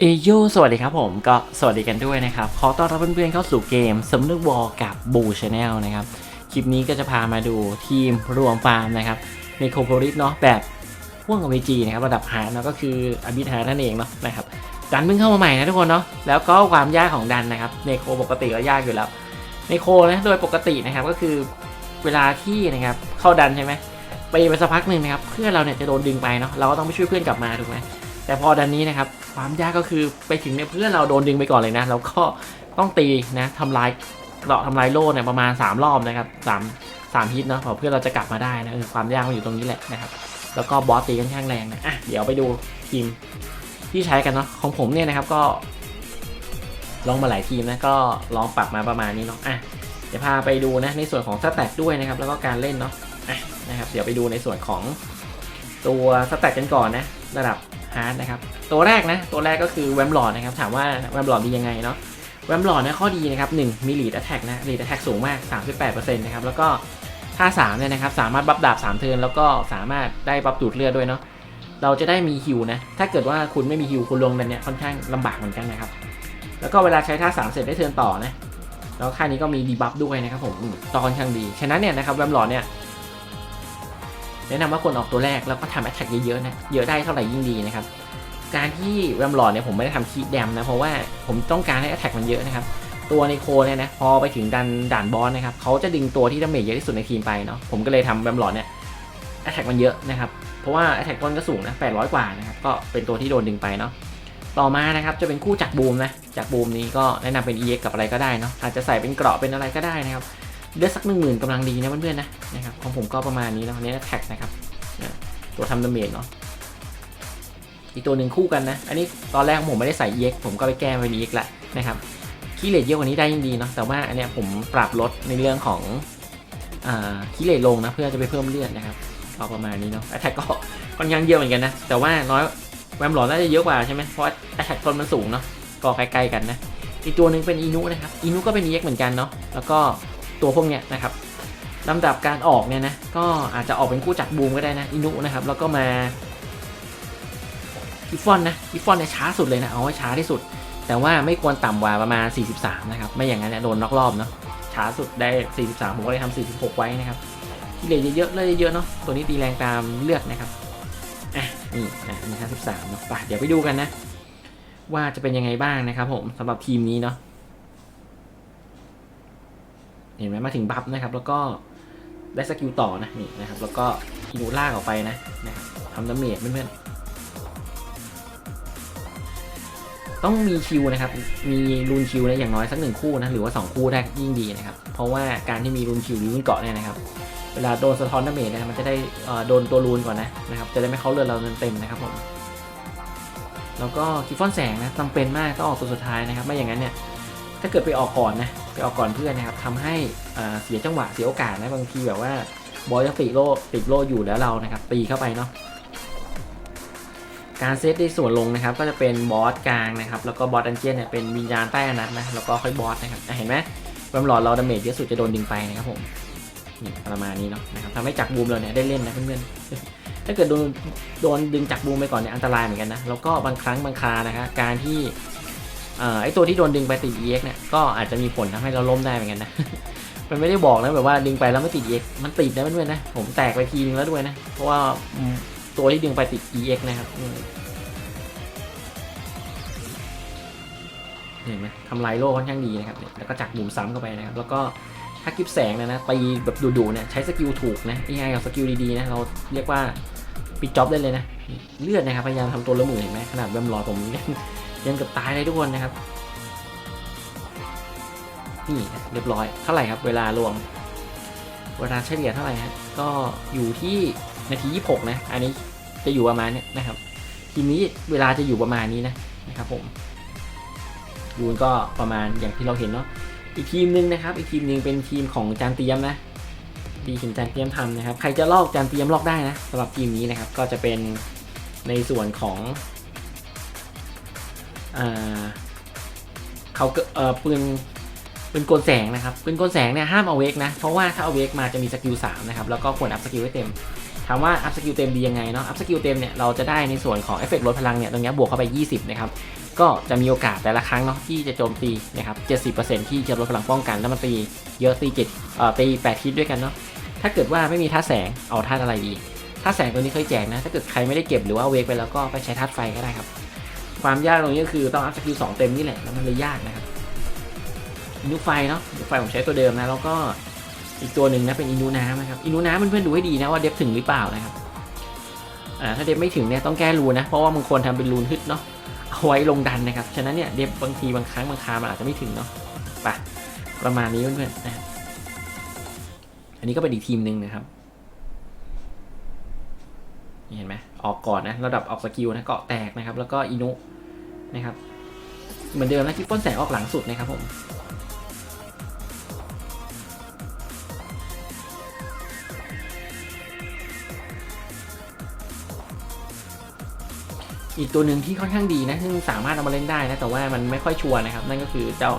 เอโยสวัสดีครับผมก็สวัสดีกันด้วยนะครับ ขอต้อนรับเพื่อนๆเข้าสู่เกมสำนึกวอลกับบูชาแนลนะครับ คลิปนี้ก็จะพามาดูทีมรวมฟาร์มนะครับ ในโคโพลิสเนาะแบบพ่วงกับ VG นะครับระดับฮาเนาะก็คืออบิทานั่นเองเนาะนะครับดันเพิ่งเข้ามาใหม่นะทุกคนเนาะแล้วก็ความยากของดันนะครับในโคปกติก็ยากอยู่แล้วในโคนะโดยปกตินะครับก็คือเวลาที่นะครับเข้าดันใช่ไหมไปไปสักพักหนึ่งนะครับเพื่อนเราเนี่ยจะโดนดึงไปเนาะเราก็ต้องไปช่วยเพื่อนกลับมาถูกไหมแต่พอดันนี้นะครับ ความยากก็คือไปถึงเนี่ยเพื่อนเราโดนดึงไปก่อนเลยนะ แล้วก็ต้องตีนะทำลายเราะทำลายโล่เนี่ยประมาณ 3 รอบนะครับสามสามฮิตเนาะเผื่อเพื่อนเราจะกลับมาได้นะเออความยากมันอยู่ตรงนี้แหละนะครับ แล้วก็บอสตีค่อนข้างแรงนะอะเดี๋ยวไปดูทีมที่ใช้กันเนาะของผมเนี่ยนะครับก็ ลองมาหลายทีมนะก็ลองปรับมาประมาณนี้เนาะอะเดี๋ยวพาไปดูนะในส่วนของสแต็กด้วยนะครับแล้วก็การเล่นเนาะอะนะครับเดี๋ยวไปดูในส่วนของตัวสแต็กกันก่อนนะระดับฮาร์ดนะครับ ตัวแรกนะ ตัวแรกก็คือแวมหลอดนะครับ ถามว่าแวมหลอดดียังไงเนาะ แวมหลอดเนี่ยข้อดีนะครับ1มีลีดแอทแทกนะลีดแอทแทกสูงมาก 38%นะครับ แล้วก็ท่า3เนี่ยนะครับ สามารถบัฟดาบ 3 เทิร์นแล้วก็สามารถได้บัฟดูดเลือดด้วยเนาะ เราจะได้มีฮิวนะ ถ้าเกิดว่าคุณไม่มีฮิวคุณลงดันเนี่ยค่อนข้างลำบากเหมือนกันนะครับ แล้วก็เวลาใช้ท่า3เสร็จได้เทิร์นต่อนะ แล้วค่านี้ก็มีดีบัฟด้วยนะครับผมต่อค่อนข้างดี ฉะนั้นเนี่ยนะครับแวมหลอดเนี่ยแนะนำว่าควรออกตัวแรกแล้วก็ทำแอ t แทกเยอะๆนะ เยอะได้เท่าไหร่ยิ่งดีนะครับ การที่แวมหลอดเนี่ยผมไม่ได้ทำคีดแดมนะ เพราะว่าผมต้องการให้แอ t แทกมันเยอะนะครับ ตัวในโคเนี่ยนะพอไปถึงดันด่านบอสนะครับเขาจะดึงตัวที่ดาเมจเยอะที่สุดในทีมไปเนาะผมก็เลยทำแวมหลอดเนี่ยแอ t แทกมันเยอะนะครับเพราะว่าแอ t แทกต้นก็สูงนะ800 กว่านะครับก็เป็นตัวที่โดนดึงไปเนาะต่อมานะครับจะเป็นคู่จักบูมนะจักบูมนี้ก็แนะนำเป็น EX กับอะไรก็ได้เนาะอาจจะใส่เป็นเกราะเป็นอะไรก็ได้นะครับเลือดสักหนึ่งหมื่นกำลังดีนะเพื่อนๆนะนะครับของผมก็ประมาณนี้เนาะอันนี้แท็กนะครับตัวทำดาเมจเนาะ อีกตัวหนึ่งคู่กันนะ อันนี้ตอนแรกผมไม่ได้ใส่ EX ผมก็ไปแก้เป็น EX ละนะครับคีเลตเยอะกว่านี้ได้ยิ่งดีเนาะแต่ว่าอันเนี้ยผมปรับลดในเรื่องของอ่าคีเลตลงนะเพื่อจะไปเพิ่มเลือดนะครับก็ประมาณนี้เนาะแอตแทกก็ค่อนข้างเยอะเหมือนกันนะแต่ว่าน้อยแวมหลอนน่าจะเยอะกว่าใช่ไหมเพราะแอตแทกตนมันสูงเนาะก็ใกล้ๆกันนะอีกตัวหนึ่งเป็นอีนุนะครับอีนุก็เป็น EX เหมือนกันเนาะแล้วก็ตัวพวกเนี้ยนะครับลำดับการออกเนี่ยนะก็อาจจะออกเป็นคู่จักบูมก็ได้นะอินุนะครับแล้วก็มา กิฟฟอนนะกิฟฟอนเนี่ยช้าสุดเลยนะเอาไว้ช้าที่สุด แต่ว่าไม่ควรต่ำกว่าประมาณ 43 นะครับ ไม่อย่างนั้นเนี่ยโดนนอกรอบเนาะช้าสุดได้ 43 ผมก็เลยทำ46 ไว้นะครับที่เหลือเยอะๆเลยเยอะเนาะตัวนี้ตีแรงตามเลือกนะครับอะนี่นะอันนี้53เนาะไปเดี๋ยวไปดูกันนะ ว่าจะเป็นยังไงบ้างนะครับ ผมสำหรับทีมนี้เนาะเห็นไหมมาถึงบัฟนะครับ แล้วก็ได้สกิลต่อนะนี่นะครับ แล้วก็ฮินูลากออกไปนะนะครับทำดาเมจเพื่อนๆ ต้องมีคิวนะครับ มีรูนคิวนะอย่างน้อยสักหนึ่งคู่นะหรือว่า 2 คู่ได้ยิ่งดีนะครับ เพราะว่าการที่มีรูนคิวหรือรูนเกาะเนี่ยนะครับ เวลาโดนสะท้อนดาเมจนะมันจะได้โดนตัวรูนก่อนนะนะครับ จะได้ไม่เข้าเลือดเราเต็มๆนะครับผม แล้วก็กิฟฟอนแสงนะจำเป็นมากต้องออกตัวสุดท้ายนะครับ ไม่อย่างนั้นเนี่ยถ้าเกิดไปออกก่อนนะไปออกก่อนเพื่อนนะครับทำให้เสียจังหวะเสียโอกาสนะบางทีแบบว่าบอลยังติดโลติดโลอยู่แล้วเรานะครับตีเข้าไปเนาะ การเซตในส่วนลงนะครับก็จะเป็นบอสกลางนะครับแล้วก็บอสดันเจียนเนี่ยเป็นวิญญาณใต้อนัตนะแล้วก็ค่อยบอสนะครับเห็นไหมแวมหลอดเราดาเมจเยอะสุดจะโดนดึงไปนะครับผมนี่ประมาณนี้เนาะนะครับทำให้จักบูมเราเนี่ยได้เล่นนะเพื่อนๆถ้าเกิดโดนโดนดึงจักบูมไปก่อนเนี่ยอันตรายเหมือนกันนะแล้วก็บางครั้งบางครานะครับการที่ไอตัวที่โดนดึงไปติด EX เนี่ยก็อาจจะมีผลทำให้เราล้มได้เหมือนกันนะมันไม่ได้บอกนะแบบว่าดึงไปแล้วไม่ติด EX มันติดนะเพื่อนๆนะผมแตกไปทีนึงแล้วด้วยนะเพราะว่า ตัวที่ดึงไปติด EX นะครับเห็นไหมทำลายโล่ค่อนข้างดีนะครับ แล้วก็จักบุ่มซ้ำเข้าไปนะครับ แล้วก็ถ้ากิฟแสงนะนะตีแบบดุๆเนี่ยใช้สกิลถูกนะยังไงกับสกิลดีๆนะเราเรียกว่าปิดจ็อบได้เลยนะ เลือดนะครับพยายามทำตัวละหมื่นเห็นไหมขนาดแวมรอผมยังยังเกือบตายเลยทุกคนนะครับ นี่เรียบร้อยเท่าไหร่ครับ เวลารวม เวลาเฉลี่ยเท่าไหร่ฮะก็อยู่ที่นาที 26 นะ อันนี้ จะอยู่ประมาณนี้นะครับ ทีนี้เวลาจะอยู่ประมาณนี้นะนะครับผมยูนก็ประมาณอย่างที่เราเห็นเนาะอีกทีมหนึ่งนะครับ อีกทีมหนึ่งเป็นทีมของจานเตรียมนะทีมจานเตรียมทำนะครับ ใครจะลอกจานเตรียมลอกได้นะสำหรับทีมนี้นะครับ ก็จะเป็นในส่วนของเขาเอ่อปืนปืนกลแสงนะครับปืนกลแสงเนี่ยห้ามเอาเวกนะ เพราะว่าถ้าเอาเวกมาจะมีสกิล3นะครับ แล้วก็ควรอัพสกิลให้เต็ม ถามว่าอัพสกิลเต็มดียังไงเนาะอัพสกิลเต็มเนี่ยเราจะได้ในส่วนของเอฟเฟกต์ลดพลังเนี่ยตรงเนี้ยบวกเข้าไป 20 นะครับ ก็จะมีโอกาสแต่ละครั้งเนาะที่จะโจมตีนะครับ 70%ที่จะลดพลังป้องกัน แล้วมันตีเยอะตีเจ็ดเอ่อตี8ทิศด้วยกันเนาะถ้าเกิดว่าไม่มีท่าแสงเอาท่าอะไรดีท่าแสงตัวนี้เคยแจกนะ ถ้าเกิดใครไม่ได้เก็บหรือว่าเวกไปแล้วก็ไปใช้ท่าไฟก็ได้ครับ ความยากตรงนี้ก็คือต้องอัพสกิลสองเต็มนี่แหละแล้วมันเลยยากนะครับอินูไฟเนาะอินูไฟผมใช้ตัวเดิมนะแล้วก็ อีกตัวหนึ่งนะเป็นอินูน้ำนะครับอินูน้ำเพื่อนๆดูให้ดีนะว่าเดฟถึงหรือเปล่านะครับอ่าถ้าเดฟไม่ถึงเนี่ยต้องแก้รูนะ เพราะว่าบางคนทำเป็นรูนฮึดเนาะเอาไว้ลงดันนะครับฉะนั้นเนี่ยเดฟบางทีบางครั้งบางครามันอาจจะไม่ถึงเนาะไปประมาณนี้เพื่อนๆนะอันนี้ก็เป็นอีกทีมหนึ่งนะครับเห็นไหมออกก่อนนะระดับออกสกิลนะเกาะแตกนะครับ แล้วก็อินุนะครับเหมือนเดิมนะกิฟฟอนแสงออกหลังสุดนะครับผม อีกตัวหนึ่งที่ค่อนข้างดีนะซึ่งสามารถเอามาเล่นได้นะแต่ว่ามันไม่ค่อยชัวร์นะครับ นั่นก็คือเจ้า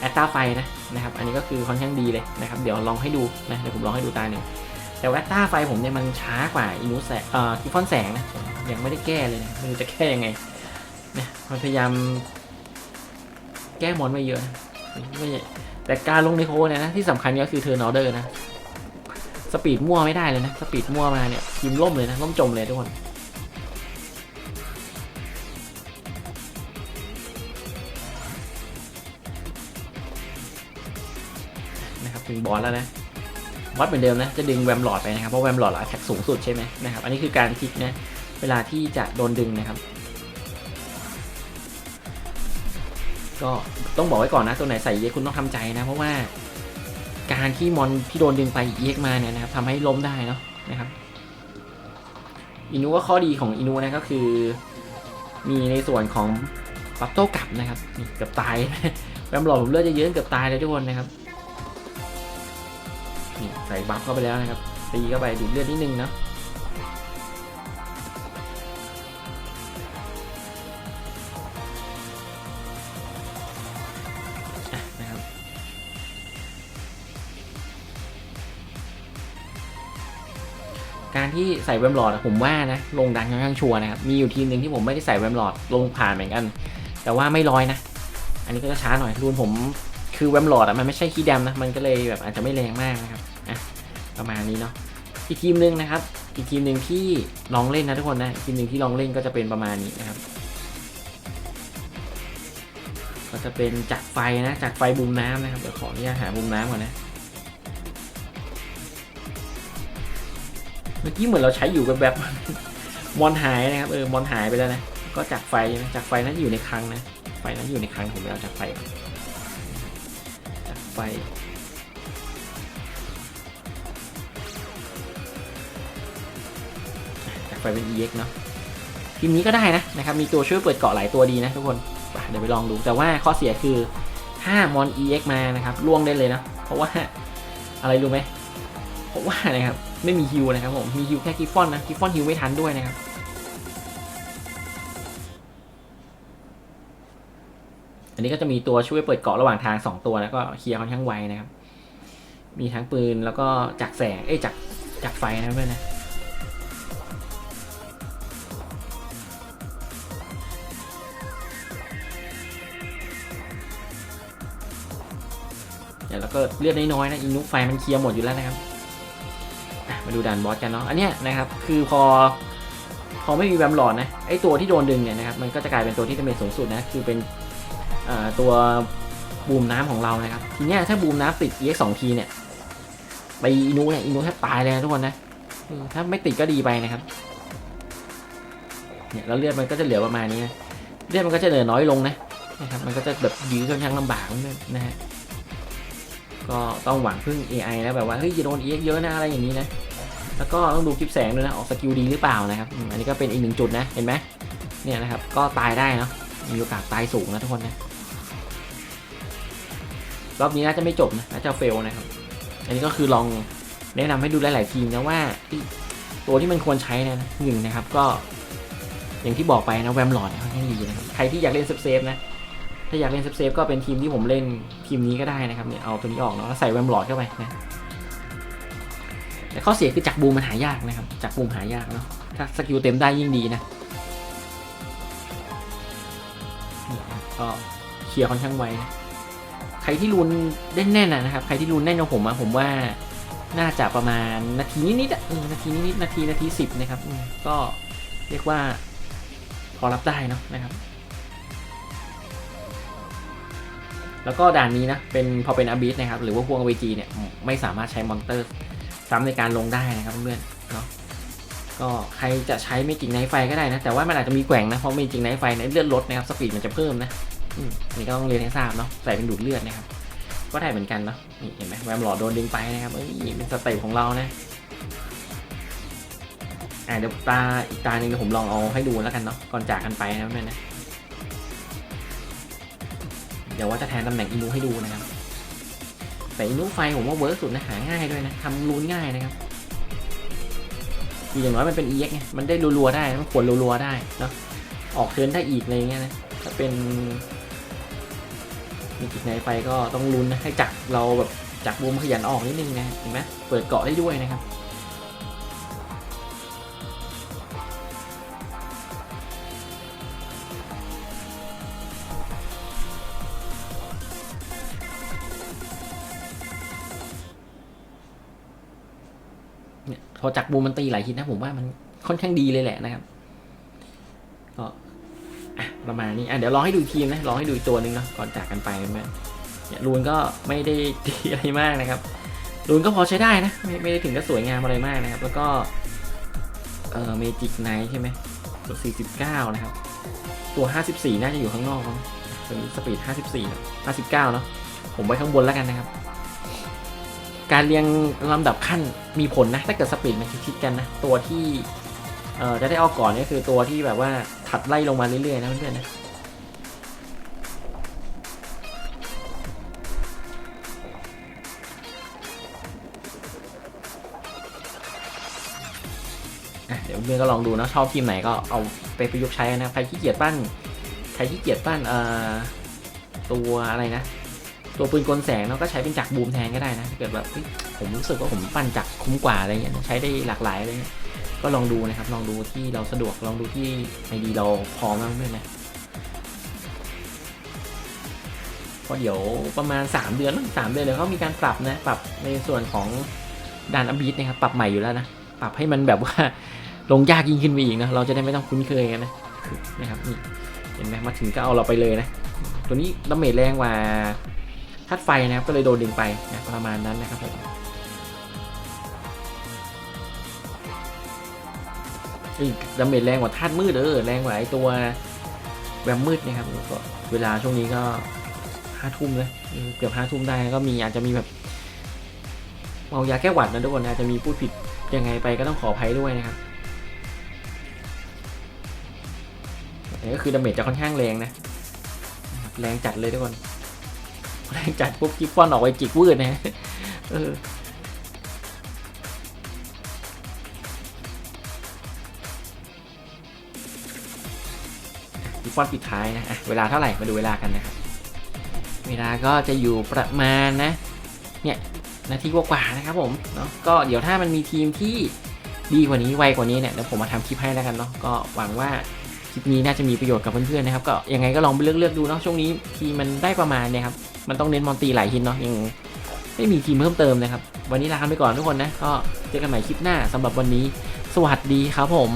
แอตตาไฟนะนะครับ อันนี้ก็คือค่อนข้างดีเลยนะครับ เดี๋ยวลองให้ดูนะเดี๋ยวผมลองให้ดูตาหนึ่งแต่ว่าแอตตาไฟผมเนี่ยมันช้ากว่าอินุแสเอ่อกิฟฟอนแสงนะยังไม่ได้แก้เลยนะไม่รู้จะแก้ยังไงนะมันพยายาม แก้มอนไว้เยอะไม่แต่การลงในโคเนี่ยนะที่สำคัญก็คือเทอร์นอเดอร์นะสปีดมั่วไม่ได้เลยนะสปีดมั่วมาเนี่ยทีมล่มเลยนะล่มจมเลยทุกคน ถึงบอสแล้วนะบอสเหมือนเดิมนะจะดึงแวมหลอดไปนะครับเพราะแวมหลอดแท็กสูงสุดใช่ไหมนะครับอันนี้คือการคลิกนะเวลาที่จะโดนดึงนะครับ ก็ต้องบอกไว้ก่อนนะตัวไหนใส่เอ็กคุณต้องทำใจนะ เพราะว่าการที่มอนที่โดนดึงไปเอ็กมาเนี่ยนะครับทำให้ล้มได้เนาะนะครับอินูก็ข้อดีของอินูนะก็คือ มีในส่วนของปับโต้กลับนะครับเกือบตายแวมหลอดผมเลือดจะเยอะเกือบตายเลยทุกคนนะครับ ใส่บัฟเข้าไปแล้วนะครับ ตีเข้าไปดูดเลือดนิดนึงนะอะนะครับการที่ใส่แวมหลอดผมว่านะลงดันค่อนข้างชัวร์นะครับ มีอยู่ทีมหนึ่งที่ผมไม่ได้ใส่แวมหลอดลงผ่านเหมือนกัน แต่ว่าไม่ร้อยนะ อันนี้ก็จะช้าหน่อยรูนผมคือแวมหลอดอะมันไม่ใช่คีย์ดำนะ มันก็เลยแบบอาจจะไม่แรงมากนะครับะประมาณนี้เนาะอีกทีมหนึ่งนะครับ อีกทีมหนึ่งที่ลองเล่นนะทุกคนนะทีมหนึ่งที่ลองเล่นก็จะเป็นประมาณนี้นะครับ ก็จะเป็นจักไฟนะจักไฟบุมน้ำนะครับเดี๋ยวขออนุญาตหาบุมน้ำก่อนนะเมื่อกี้เหมือนเราใช้อยู่แบบแบบมอนหายนะครับเออมอนหายไปแล้วนะก็จักไฟนะจักไฟนั้นอยู่ในคลังนะไฟนั้นอยู่ในคลังผมไปเอาจักไฟจักไฟ ไฟเป็น EX เนาะทีมนี้ก็ได้นะนะครับมีตัวช่วยเปิดเกาะหลายตัวดีนะทุกคนเดี๋ยวไปลองดูแต่ว่าข้อเสียคือถ้ามอน EX มานะครับล่วงได้เลยนะ เพราะว่าอะไรรู้ไหมเพราะว่านะครับไม่มีฮิวนะครับผมมีฮิวแค่กิฟฟอนนะกิฟฟอนฮิวไม่ทันด้วยนะครับอันนี้ก็จะมีตัวช่วยเปิดเกาะระหว่างทาง 2 ตัวแล้วก็เคลียร์ค่อนข้างไวนะครับ มีทั้งปืนแล้วก็จักแสง เอ้ยจักจักไฟนะเพื่อนนะ ดี๋ยวเราก็เลือดน้อยๆนะอินุไฟมันเคลียร์หมดอยู่แล้วนะครับมาดูด่านบอสกันเนาะอันเนี้ยนะครับคือพอพอไม่มีแวมหลอดนะไอตัวที่โดนดึงเนี่ยนะครับมันก็จะกลายเป็นตัวที่ดาเมจสูงสุดนะคือเป็นตัวบูมน้ำของเรานะครับทีเนี้ยถ้าบูมน้ำติด EX 2ทีเนี่ยไปอินุเนี่ยอินุแทบตายเลยนะทุกคนนะถ้าไม่ติดก็ดีไปนะครับเนี่ยแล้วเลือดมันก็จะเหลือประมาณนี้นะเลือดมันก็จะเหลือน้อยลงนะนะครับมันก็จะแบบยื้อค่อนข้างลำบากนิดนะฮะ ก็ต้องหวังพึ่ง AI แล้วแบบว่าเฮ้ยจะโดน EX เยอะนะอะไรอย่างนี้นะแล้วก็ต้องดูคลิปแสงด้วยนะออกสกิลดีหรือเปล่านะครับอันนี้ก็เป็นอีกหนึ่งจุดนะเห็นไหมเนี่ยนะครับก็ตายได้นะมีโอกาสตายสูงนะทุกคนนะรอบนี้น่าจะไม่จบนะน่าจะเฟลนะครับอันนี้ก็คือลองแนะนำให้ดูหลาย ๆ ทีมนะว่าตัวที่มันควรใช้นะหนึ่งนะครับก็ อย่างที่บอกไปนะแวมหลอดเนี่ยค่อนข้างดีนะครับใครที่อยากเล่นเซฟๆนะ ถ้าอยากเล่นเซฟๆก็เป็นทีมที่ผมเล่นทีมนี้ก็ได้นะครับเนี่ยเอาตัวนี้ออกเนาะแล้วใส่แวมหลอดเข้าไปนะแต่ข้อเสียคือจักบูมมันหายากนะครับจักบูมหายากเนาะถ้าสกิลเต็มได้ยิ่งดีนะนี่ก็เคลียร์ค่อนข้างไวนะใครที่รุนได้แน่นๆนะครับ ใครที่รุนแน่นกว่าผมอะผมว่าน่าจะประมาณนาทีนิดๆอะนาทีนิดๆนาทีนาทีสิบนะครับก็เรียกว่าพอรับได้เนาะนะครับ แล้วก็ด่านนี้นะเป็นพอเป็นอาบิสนะครับหรือว่าพวงเวจีเนี่ยไม่สามารถใช้มอนเตอร์ซ้ำในการลงได้นะครับเพื่อนเนาะก็ใครจะใช้เมจิกไนไฟก็ได้นะ แต่ว่ามันอาจจะมีแกว่งนะ เพราะเมจิกไนไฟเนี่ยเลือดลดนะครับสปีดมันจะเพิ่มนะนี่ก็ต้องเรียนให้ทราบเนาะใส่เป็นดูดเลือดนะครับ ก็ได้เหมือนกันเนาะนี่เห็นไหมแวมหลอดโดนดึงไปนะครับเอ้ยเป็นสเต็ปของเรานะอ่าเดี๋ยวตาอีกตาหนึ่งเดี๋ยวผมลองเอาให้ดูแล้วกันเนาะก่อนจากกันไปนะเพื่อนนะ เดี๋ยวว่าจะแทนตำแหน่งอินูให้ดูนะครับ แต่อินูไฟผมว่าเวิร์กสุดนะหาง่ายด้วยนะทำรูนง่ายนะครับออย่างน้อยมันเป็น EX ไงมันได้รัวๆได้มันขวนรัวๆได้เนาะออกเทิร์นได้อีกอะไรเงี้ยนะถ้าเป็นมีจิกในไฟก็ต้องลุ้นนะให้จักเราแบบจักบูมขยันออกนิดนึงนะเห็นไหมเปิดเกาะได้ด้วยนะครับ อจักรบูมมันตีหลายทีนะผมว่ามันค่อนข้างดีเลยแหละนะครับก็ประมาณนี้อะเดี๋ยวลองให้ดูอีกทีนะลองให้ดูอีกตัวหนึ่งเนาะก่อนจากกันไปแม่เนี่ยรูนก็ไม่ได้ดีอะไรมากนะครับรูนก็พอใช้ได้นะไม่ไม่ได้ถึงกับสวยงามอะไรมากนะครับ แล้วก็เออเมจิกไนท์ใช่ไหมตัว49 นะครับ ตัว 54 น่าจะอยู่ข้างนอกมั้งตัวนี้สปีด 54 59 เนาะผมไว้ข้างบนแล้วกันนะครับ การเรียงลำดับขั้นมีผลนะ ถ้าเกิดสปีดมันชิดๆกันนะ ตัวที่เอ่อจะได้ออกก่อนนี่คือตัวที่แบบว่าถัดไล่ลงมาเรื่อยๆนะเพื่อนๆนะอะเดี๋ยวเพื่อนก็ลองดูนะชอบทีมไหนก็เอาไปประยุกต์ใช้นะ ใครขี้เกียจปั้น ใครขี้เกียจปั้นเอ่อตัวอะไรนะ ตัวปืนกลแสงเนาก็ใช้เป็นจักรบูมแทนก็ได้นะเกิดแบบผมรู้สึกว่าผมปั้นจักรคุ้มกว่าอะไรเงี้ยใช้ได้หลากหลายอะไรเงี้ยก็ลองดูนะครับลองดูที่เราสะดวกลองดูที่ไอดีเราพร้อมบ้างด้วยนะเพราะเดี๋ยวประมาณ 3 เดือนสามเดือนเดี๋ยวเขามีการปรับนะปรับในส่วนของด่านอบีทนะครับปรับใหม่อยู่แล้วนะปรับให้มันแบบว่าลงยากยิ่งขึ้นไปอีกนะเราจะได้ไม่ต้องคุ้นเคยกันนะนะครับนี่เห็นไหมมาถึงก็เอาเราไปเลยนะ ตัวนี้ดาเมจแรงกว่าาตุไฟนะครับก็เลยโดนดึงไปนะประมาณนั้นนะครับผมเอ้ยดาเมจแรงกว่าธาตุมืดเออแรงกว่าไอตัวแวมมืดนะครับก็เวลาช่วงนี้ก็ห้าทุ่มเลยเกือบห้าทุ่มได้ก็มีอาจจะมีแบบเมายาแก้หวัดนะทุกคนอาจจะมีพูดผิดยังไงไปก็ต้องขออภัยด้วยนะครับแต่ก็คือดาเมจจะค่อนข้างแรงนะแรงจัดเลยทุกคน แรงจัดปุ๊บกิฟฟอนออกไปจิกวืดนะฮะเออกิฟฟอนปิดท้ายนะเวลาเท่าไหร่มาดูเวลากันนะครับเวลาก็จะอยู่ประมาณนะ เนี่ยนาทีกว่าๆนะครับผมเนาะก็เดี๋ยวถ้ามันมีทีมที่ดีกว่านี้ไวกว่านี้เนี่ยเดี๋ยวผมมาทำคลิปให้แล้วกันเนาะก็หวังว่าคลิปนี้น่าจะมีประโยชน์กับเพื่อนๆนะครับ ก็ยังไงก็ลองไปเลือกๆดูเนาะช่วงนี้ทีมมันได้ประมาณเนี่ยครับ มันต้องเน้นมอนตีหลายหินเนาะยังไม่มีทีมเพิ่มเติมนะครับ วันนี้ลาไปก่อนทุกคนนะ ก็เจอกันใหม่คลิปหน้าสำหรับวันนี้ สวัสดีครับผม